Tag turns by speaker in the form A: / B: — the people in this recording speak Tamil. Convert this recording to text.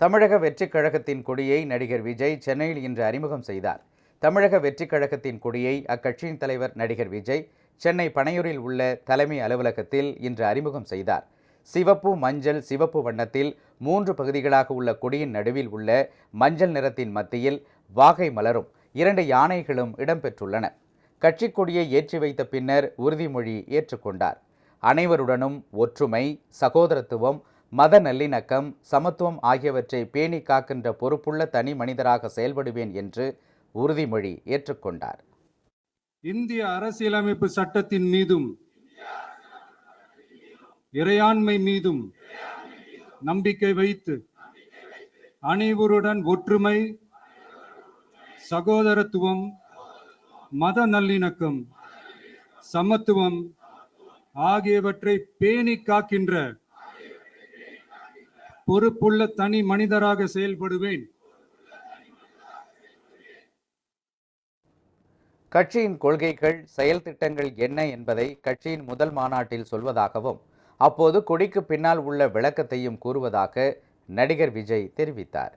A: தமிழக வெற்றிக் கழகத்தின் கொடியை நடிகர் விஜய் சென்னையில் இன்று அறிமுகம் செய்தார். தமிழக வெற்றிக் கழகத்தின் கொடியை அக்கட்சியின் தலைவர் நடிகர் விஜய் சென்னை பனையூரில் உள்ள தலைமை அலுவலகத்தில் இன்று அறிமுகம் செய்தார். சிவப்பு மஞ்சள் சிவப்பு வண்ணத்தில் மூன்று பகுதிகளாக உள்ள கொடியின் நடுவில் உள்ள மஞ்சள் நிறத்தின் மத்தியில் வாகை மலரும் இரண்டு யானைகளும் இடம்பெற்றுள்ளன. கட்சிக் கொடியை ஏற்றி வைத்த பின்னர் உறுதிமொழி ஏற்றுக்கொண்டார். அனைவருடனும் ஒற்றுமை சகோதரத்துவம் மத நல்லிணக்கம் சமத்துவம் ஆகியவற்றை பேணி காக்கின்ற பொறுப்புள்ள தனி மனிதராக செயல்படுவேன் என்று உறுதிமொழி ஏற்றுக்கொண்டார்.
B: இந்திய அரசியலமைப்பு சட்டத்தின் மீதும் இறையாண்மை மீதும் நம்பிக்கை வைத்து அனைவருடன் ஒற்றுமை சகோதரத்துவம் மத நல்லிணக்கம் சமத்துவம் ஆகியவற்றை பேணி காக்கின்ற பொறுப்புள்ள தனி மனிதராக செயல்படுவேன்.
A: கட்சியின் கொள்கைகள் செயல் திட்டங்கள் என்ன என்பதை கட்சியின் முதல் மாநாட்டில் சொல்வதாகவும் அப்போது கொடிக்கு பின்னால் உள்ள விளக்கத்தையும் கூறுவதாக நடிகர் விஜய் தெரிவித்தார்.